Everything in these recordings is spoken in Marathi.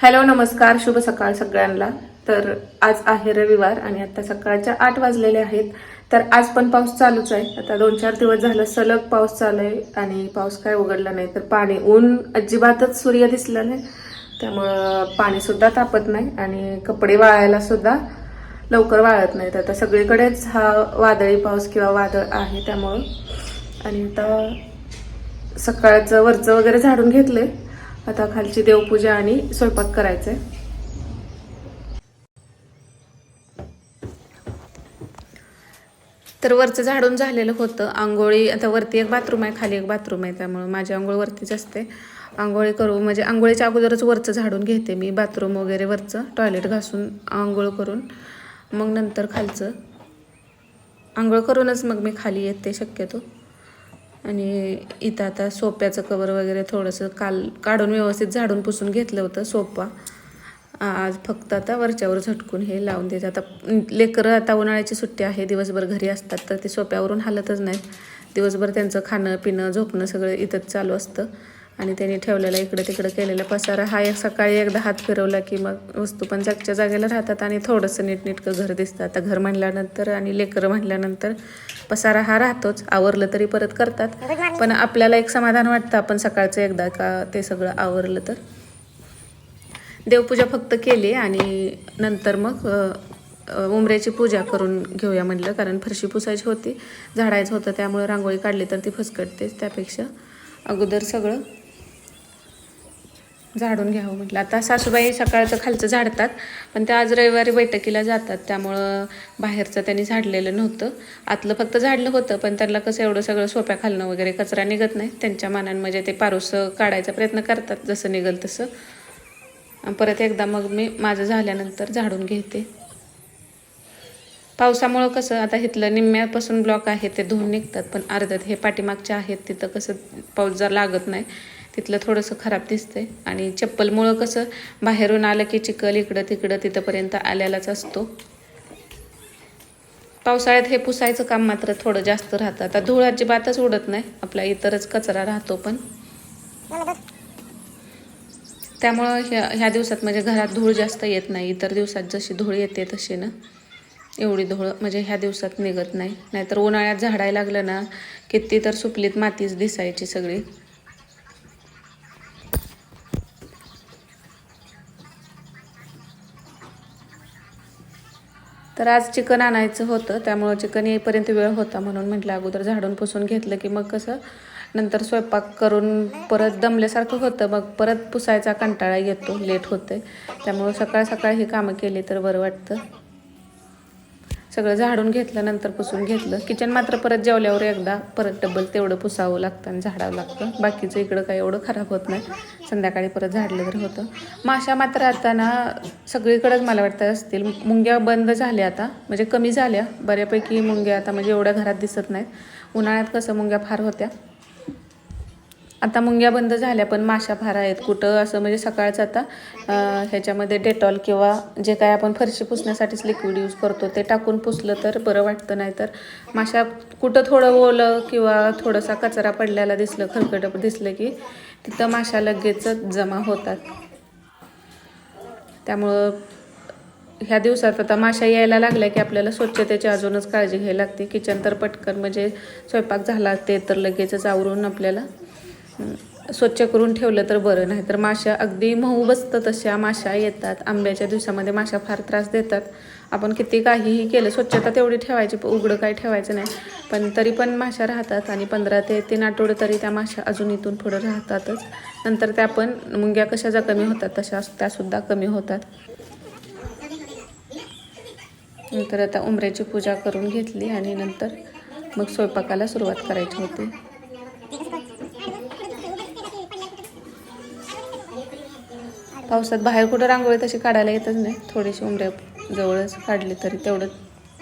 हॅलो नमस्कार शुभ सकाळ सगळ्यांना. तर आज आहे रविवार आणि आता सकाळच्या आठ वाजलेले आहेत. तर आज पण पाऊस चालूच आहे. आता दोन चार दिवस झालं सलग पाऊस चालू आहे आणि पाऊस काय उघडला नाही. तर पाणी ऊन अजिबातच सूर्य दिसला नाही. त्यामुळं पाणी सुद्धा तापत नाही आणि कपडे वाळायला सुद्धा लवकर वाळत नाहीत. आता सगळीकडेच हा वादळी पाऊस किंवा वादळ आहे त्यामुळं. आणि आता सकाळचं वरचं वगैरे झाडून घेतलंय. आता खालची देवपूजा आणि स्वयंपाक करायचंय. तर वरचं झाडून झालेलं होतं. आंघोळी आता वरती एक बाथरूम आहे खाली एक बाथरूम आहे त्यामुळे माझी आंघोळ वरतीच असते. आंघोळी करू म्हणजे आंघोळीच्या अगोदरच वरचं झाडून घेते मी बाथरूम वगैरे वरचं टॉयलेट घासून आंघोळ करून. मग नंतर खालचं. आंघोळ करूनच मग मी खाली येते शक्यतो. आणि इथं आता सोप्याचं कवर वगैरे थोडंसं काल काढून व्यवस्थित झाडून पुसून घेतलं होतं सोपा. आज फक्त आता वरच्यावर झटकून हे लावून देते आता लेकरं आता उन्हाळ्याची सुट्टी आहे दिवसभर घरी असतात तर ते सोप्यावरून हालतच नाहीत दिवसभर त्यांचं खाणं पिणं झोपणं सगळं इथंच चालू असतं. आणि त्यांनी ठेवलेला इकडे तिकडे केलेला पसारा. हा एक सकाळी एकदा हात फिरवला की मग वस्तू पण जागच्या जागेला राहतात आणि थोडंसं नीटनीटकं घर दिसतं. आता घर म्हणल्यानंतर आणि लेकरं म्हणल्यानंतर पसारा हा राहतोच. आवरलं तरी परत करतात. पण आपल्याला एक समाधान वाटतं आपण सकाळचं एकदा का ते सगळं आवरलं तर. देवपूजा फक्त केली आणि नंतर मग उमऱ्याची पूजा करून घेऊया म्हटलं. कारण फरशी पुसायची होती. झाडायचं होतं त्यामुळे रांगोळी काढली तर ती फसकटतेच. त्यापेक्षा अगोदर सगळं झाडून घ्यावं म्हटलं. आता सासूबाई सकाळचं खालचं झाडतात पण त्या आज रविवारी बैठकीला जातात. त्यामुळं बाहेरचं त्यांनी झाडलेलं नव्हतं. आतलं फक्त झाडलं होतं पण त्यांना कसं एवढं सगळं सोप्या खालणं वगैरे कचरा निघत नाही. त्यांच्या मानानं म्हणजे ते पारूसं काढायचा प्रयत्न करतात जसं निघल तसं. परत एकदा मग मी माझं झाल्यानंतर झाडून घेते. पावसामुळं कसं आता इथलं निम्म्यापासून ब्लॉक आहे ते धुवून निघतात पण अर्ध्यात हे पाठीमागचे आहेत तिथं कसं पाऊस जर लागत नाही तिथलं थोडंसं खराब दिसतंय. आणि चप्पलमुळं कसं बाहेरून आलं की चिखल इकडं तिकडं तिथंपर्यंत आल्यालाच असतो. पावसाळ्यात हे पुसायचं काम मात्र थोडं जास्त राहतं. आता धूळ अजिबातच उडत नाही. आपला इतरच कचरा राहतो पण. त्यामुळं ह्या ह्या दिवसात म्हणजे घरात धूळ जास्त येत नाही. इतर दिवसात जशी धूळ येते तशी ना एवढी धूळ म्हणजे ह्या दिवसात निघत नाही. नाहीतर उन्हाळ्यात झाडायला लागलं ना किती तर सुपलीत मातीच दिसायची सगळी. तर आज चिकन आणायचं होतं त्यामुळं चिकन येईपर्यंत वेळ होता म्हणून म्हटलं अगोदर झाडून पुसून घेतलं की मग कसं नंतर स्वयंपाक करून परत दमल्यासारखं होतं मग परत पुसायचा कंटाळा येतो लेट होते त्यामुळं सकाळ सकाळ ही कामं केली तर बरं वाटतं. सगळं झाडून घेतलं नंतर पुसून घेतलं. किचन मात्र परत जेवल्यावर एकदा परत डबल तेवढं पुसावं लागतं आणि झाडावं लागतं. बाकीचं इकडं काही एवढं खराब होत नाही. संध्याकाळी परत झाडलं तर होतं. माशा मात्र आता ना सगळीकडंच मला वाटतं असतील. मुंग्या बंद झाल्या आता. म्हणजे कमी झाल्या. बऱ्यापैकी मुंग्या आता म्हणजे एवढ्या घरात दिसत नाहीत. उन्हाळ्यात कसं मुंग्या फार होत्या. आता मुंग्या बंद झाल्या पण माशा फार आहेत. कुठं असं म्हणजे सकाळचं आता ह्याच्यामध्ये डेटॉल किंवा जे काय आपण फरशी पुसण्यासाठीच लिक्विड यूज करतो ते टाकून पुसलं तर बरं वाटतं नाही तर माशा कुठं थोडं ओलं किंवा थोडासा कचरा पडलेला दिसलं खरकट दिसलं की तिथं माशा लगेचच जमा होतात. त्यामुळं ह्या दिवसात आता माशा यायला लागल्या की आपल्याला स्वच्छतेची अजूनच काळजी घ्यायला लागते. किचन तर पटकन म्हणजे स्वयंपाक झाला ते तर लगेचच आवरून आपल्याला स्वच्छ करून ठेवलं तर बरं नाही तर माशा अगदी मऊ बसतं तशा माशा येतात. आंब्याच्या दिवसामध्ये माशा फार त्रास देतात. आपण किती काहीही केलं स्वच्छता तेवढी ठेवायची उघडं काही ठेवायचं नाही. पण तरी पण माशा राहतात आणि पंधरा ते तीन आठवडे तरी त्या माशा अजून इथून पुढं राहतातच. नंतर त्या पण मुंग्या कशा ज्या कमी होतात तशा त्यासुद्धा कमी होतात. नंतर आता उमऱ्याची पूजा करून घेतली आणि नंतर मग स्वयंपाकाला सुरुवात करायची होती. पावसात बाहेर कुठं रांगोळी तशी काढायला येतच नाही. थोडीशी उमऱ्या जवळच काढली तरी तेवढं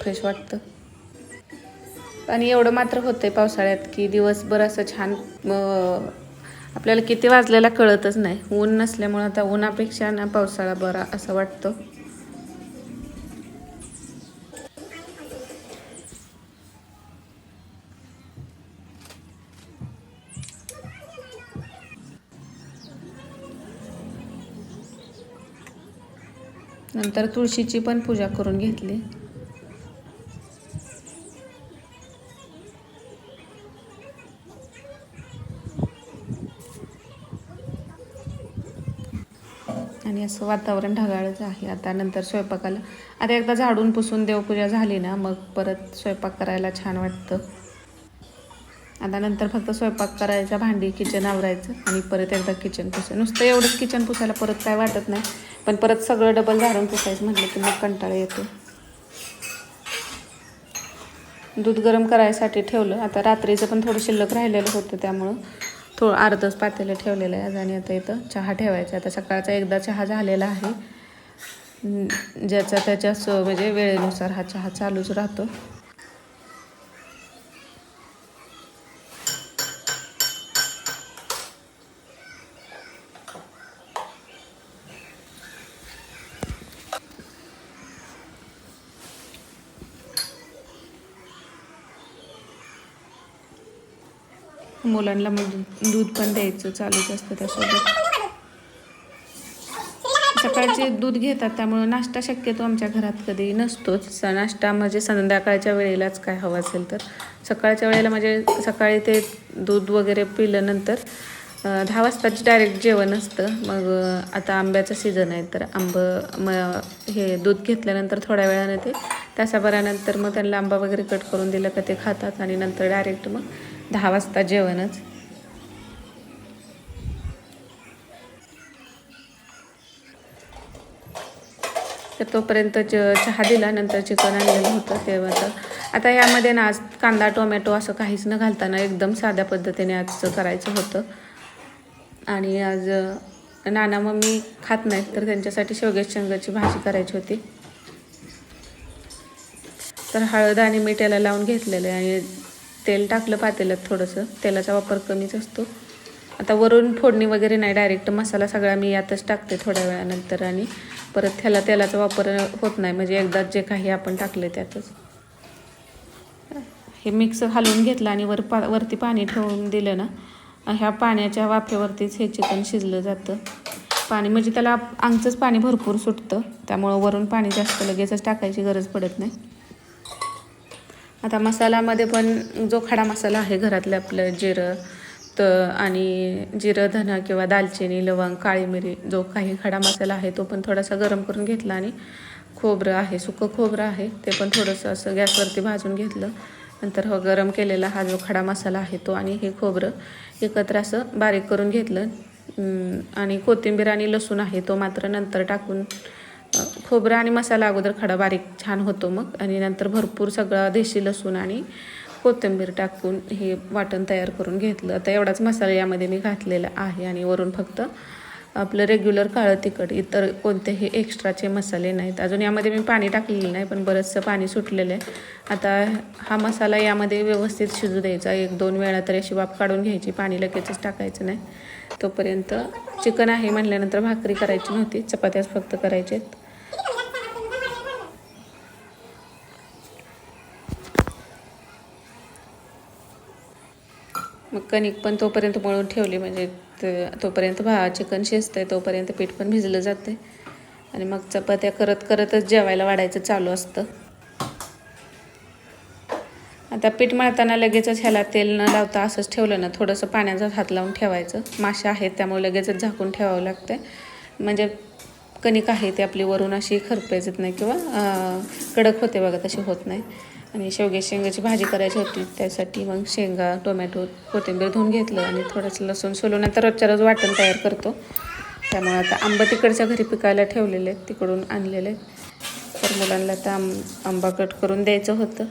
फ्रेश वाटतं. आणि एवढं मात्र होतंय पावसाळ्यात की दिवसभर असं छान आपल्याला किती वाजलेला कळतच नाही. ऊन नसल्यामुळं आता उन्हापेक्षा ना पावसाळा बरा असं वाटतं. नंतर तुळशीची पण पूजा करून घेतली. आणि असं वातावरण ढगाळच आहे. आता नंतर स्वयंपाकाला आता एकदा झाडून पुसून देवपूजा झाली ना मग परत स्वयंपाक करायला छान वाटतं. आता नंतर फक्त स्वयंपाक करायचा भांडी किचन आवरायचं आणि परत एकदा किचन पुसायचं. नुसतं एवढंच किचन पुसायला परत काय वाटत नाही. पण परत सगळं डबल झाडून पुसायचं म्हटलं की मग कंटाळा येतो. दूध गरम करायसाठी ठेवलं. आता रात्रीचं पण थोडं शिल्लक राहिलेलं होतं त्यामुळं थोडं अर्धच पातेलं ठेवलेलं आहे. आज आणि आता इथं चहा ठेवायचा आता सकाळचा एकदा चहा झालेला आहे. ज्याचा त्याच्या स म्हणजे वेळेनुसार हा चहा चालूच राहतो. मुलांना मग दूध- दूध पण द्यायचं चालूच असतं त्यासोबत. सकाळचे दूध घेतात त्यामुळं नाश्ता शक्यतो आमच्या घरात कधी नसतोच. स- नाश्ता म्हणजे संध्याकाळच्या वेळेलाच काय हवं असेल तर. सकाळच्या वेळेला म्हणजे सकाळी ते दूध वगैरे पिल्यानंतर दहा वाजताच डायरेक्ट जेवण असतं. मग आता आंब्याचं सीझन आहे तर आंब म हे दूध घेतल्यानंतर थोड्या वेळाने ते तासाभरानंतर मग त्यांना आंबा वगैरे कट करून दिलं का ते खातात आणि नंतर डायरेक्ट मग दहा वाजता जेवणच. तर तोपर्यंत च चहा दिला नंतर चिकन आणलेलं होतं तेव्हा. तर आता यामध्ये ना आज कांदा टोमॅटो असं काहीच न घालताना एकदम साध्या पद्धतीने आजचं करायचं होतं. आणि आज नाना मम्मी खात नाहीत तर त्यांच्यासाठी शेवग्याच्या शेंगाची भाजी करायची होती. तर हळद आणि मीठ याला लावून घेतलेलं आहे. आणि तेल टाकलं पातेल्यात थोडंसं. तेलाचा वापर कमीच असतो. आता वरून फोडणी वगैरे नाही डायरेक्ट मसाला सगळा मी यातच टाकते थोड्या वेळानंतर आणि परत ह्याला तेलाचा वापर होत नाही. म्हणजे एकदाच जे काही आपण टाकले त्यातच. हे मिक्सर हलवून घेतलं आणि वर पा वरती पाणी ठेवून दिलं ना ह्या पाण्याच्या वाफेवरतीच हे चिकन शिजलं जातं. पाणी म्हणजे त्याला आमचंच पाणी भरपूर सुटतं. त्यामुळं वरून पाणी जास्त लगेचच टाकायची गरज पडत नाही. आता मसाल्यामध्ये पण जो खडा मसाला आहे घरातलं आपलं जिरं तर आणि जिरं धना किंवा दालचिनी लवंग काळी मिरी जो काही खडा मसाला आहे तो पण थोडासा गरम करून घेतला आणि खोबरं आहे सुकं खोबरं आहे ते पण थोडंसं असं गॅसवरती भाजून घेतलं. नंतर हो गरम केलेला हा जो खडा मसाला आहे तो आणि हे खोबरं एकत्र असं बारीक करून घेतलं. आणि कोथिंबीर आणि लसूण आहे तो मात्र नंतर टाकून खोबरं आणि मसाला अगोदर खडा बारीक छान होतो मग. आणि नंतर भरपूर सगळं देशी लसूण आणि कोथिंबीर टाकून हे वाटण तयार करून घेतलं. आता एवढाच मसाला यामध्ये मी घातलेला आहे आणि वरून फक्त आपलं रेग्युलर काळं तिखट इतर कोणतेही एक्स्ट्राचे मसाले नाहीत. अजून यामध्ये मी पाणी टाकलेलं नाही पण बरंचसं पाणी सुटलेलं आहे. आता हा मसाला यामध्ये व्यवस्थित शिजू द्यायचा. एक दोन वेळा तरी अशी वाफ काढून घ्यायची. पाणी लगेचच टाकायचं नाही. तोपर्यंत चिकन आहे म्हटल्यानंतर भाकरी करायची नव्हती. चपात्याच फक्त करायच्या आहेत मग कणिक पण तोपर्यंत मळून ठेवली म्हणजे ते- तोपर्यंत भा चिकन शिजतंय तोपर्यंत पीठ पण भिजलं जाते आणि मग चपात्या करत करतच जेवायला वाढायचं चालू असतं. आता पीठ मळताना लगेचच ह्याला तेल न लावता असंच ठेवलं ना थोडंसं पाण्याचा हात लावून ठेवायचं. माशा आहेत त्यामुळे लगेचच झाकून ठेवावं लागतं म्हणजे कणिक आहे ती आपली वरून अशी खरपायचत नाही किंवा कडक होते बघा तशी होत नाही. आणि शेवग्या शेंगाची भाजी करायची होती त्यासाठी मग शेंगा टोमॅटो कोथिंबीर धुवून घेतलं आणि थोडंसं लसूण सोलून तर रोजच्या रोज वाटण तयार करतो. त्यामुळे आता आंबा तिकडच्या घरी पिकायला ठेवलेले आहेत तिकडून आणलेले तर मुलांना आता आंब आंबा कट करून द्यायचं होतं.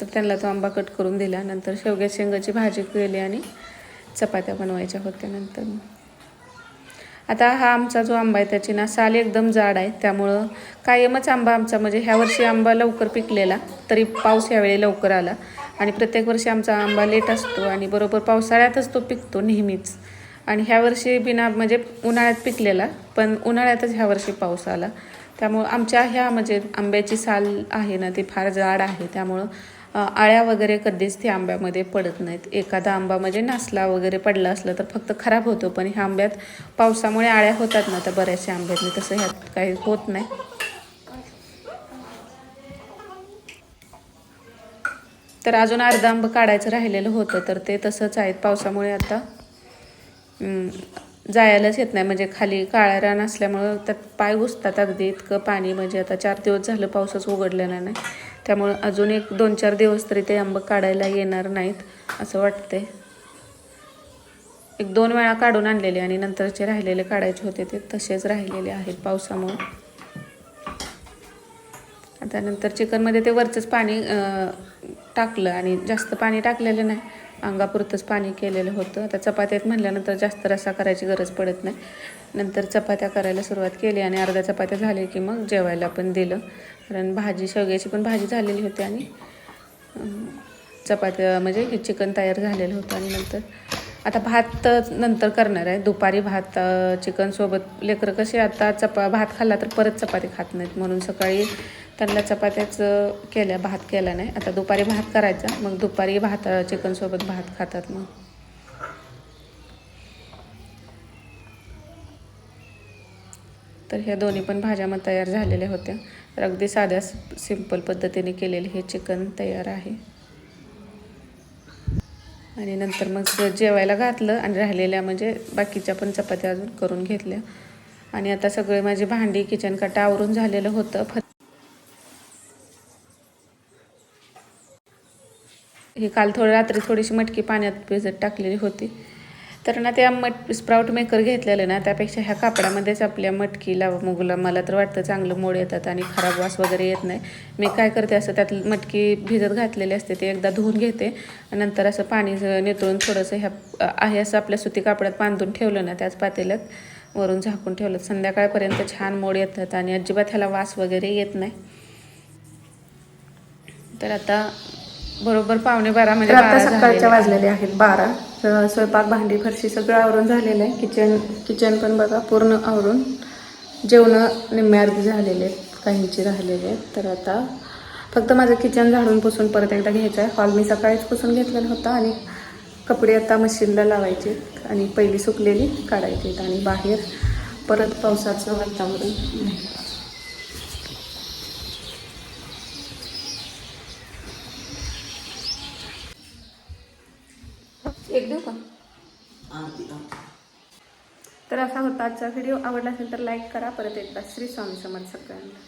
तर त्यांना तो आंबा कट करून दिला. नंतर शेवग्या शेंगाची भाजी केली आणि चपात्या बनवायच्या होत्या नंतर. आता हा आमचा जो आंबा आहे त्याची ना साल एकदम जाड आहे त्यामुळं कायमच आंबा आमचा म्हणजे ह्या वर्षी आंबा लवकर पिकलेला तरी पाऊस ह्यावेळी लवकर आला. आणि प्रत्येक वर्षी आमचा आंबा लेट असतो आणि बरोबर पावसाळ्यातच तो पिकतो नेहमीच. आणि ह्या वर्षी बिना म्हणजे उन्हाळ्यात पिकलेला पण उन्हाळ्यातच ह्या वर्षी पाऊस आला. त्यामुळं आमच्या ह्या म्हणजे आंब्याची साल आहे ना ती फार जाड आहे त्यामुळं आळ्या वगैरे कधीच त्या आंब्यामध्ये पडत नाहीत. एखादा आंबा म्हणजे नासला वगैरे पडला असला तर फक्त खराब होतो पण ह्या आंब्यात पावसामुळे आळ्या होतात ना तर बऱ्याचशा आंब्यातनी. तसं ह्यात काही होत नाही. तर अजून अर्धा आंब काढायचं राहिलेलं होतं तर ते तसंच आहेत. पावसामुळे आता जायलाच येत नाही. म्हणजे खाली काळ्या रान असल्यामुळं त्यात पाय घुसतात अगदी. इतकं पाणी म्हणजे आता चार दिवस झालं पावसाच उघडलेला नाही. त्यामुळं अजून एक दोन चार दिवस तरी ते आंबं काढायला येणार नाहीत असं वाटतंय. एक दोन वेळा काढून आणलेले आणि नंतरचे राहिलेले काढायचे होते ते तसेच राहिलेले आहेत पावसामुळे. आता नंतर चिकनमध्ये ते वरचंच पाणी टाकलं आणि जास्त पाणी टाकलेलं नाही. अंगापुरतंच पाणी केलेलं होतं. आता चपात्यात म्हणल्यानंतर जास्त रसा करायची गरज पडत नाही. नंतर चपात्या करायला सुरुवात केली आणि अर्ध्या चपात्या झाल्या की मग जेवायला पण दिलं. कारण भाजी शेवग्याची पण भाजी झालेली होती आणि चपात्या म्हणजे हे चिकन तयार झालेलं होतं आणि नंतर आता भात नंतर करणार आहे. दुपारी भात चिकनसोबत लेकरं कसे आता चपा भात खाल्ला तर परत चपाती खात नाहीत. म्हणून सकाळी त्यांना चपात्याचं केल्या भात केला नाही. आता दुपारी भात करायचा मग दुपारी भात चिकनसोबत भात खातात मग. तर ह्या दोन्ही पण भाज्या मग तयार झालेल्या होत्या. तर अगदी साध्या सिंपल पद्धतीने केलेले हे चिकन तयार आहे. आणि नंतर मग जेवायला घातलं आणि राहिलेल्या म्हणजे बाकीच्या पण चपात्या अजून करून घेतल्या. आणि आता सगळे माझी भांडी किचन काटा आवरून झालेलं होतं. फ ही काल थोडं रात्री थोडीशी मटकी पाण्यात भिजत टाकलेली होती. तर ना त्या मट स्प्राऊट मेकर घेतलेलं ना त्यापेक्षा ह्या कापडामध्येच आपल्या मटकीला मुगला. मला तर वाटतं चांगलं मोड येतात आणि खराब वास वगैरे येत नाही. मी काय करते असं त्यात मटकी भिजत घातलेली असते ते एकदा धुवून घेते नंतर असं पाणी नितळून थोडंसं ह्या आहे असं आपल्या सुती कापडात बांधून ठेवलं ना त्याच पातेल्यात वरून झाकून ठेवलं. संध्याकाळपर्यंत छान मोड येतात आणि अजिबात ह्याला वास वगैरे येत नाही. तर आता बरोबर पावणे बारा म्हणजे आता सकाळच्या वाजलेले आहेत बारा. तर स्वयंपाक भांडी फरशी सगळं आवरून झालेलं आहे. किचन किचन पण बघा पूर्ण आवरून. जेवणं निम्मे अर्धी झालेले आहेत काहींची राहिलेले आहेत. तर आता फक्त माझं किचन झाडून पुसून परत एकदा घ्यायचं आहे. हॉल मी सकाळीच पुसून घेतलेला होता आणि कपडे आता मशीनला लावायचे आणि पहिली सुकलेली काढायची आणि बाहेर परत पावसाचं वातावरण आहे. आजचा व्हिडिओ आवडला असेल तर लाईक करा. परत एकदा श्री स्वामी समर्थ सगळ्यांना.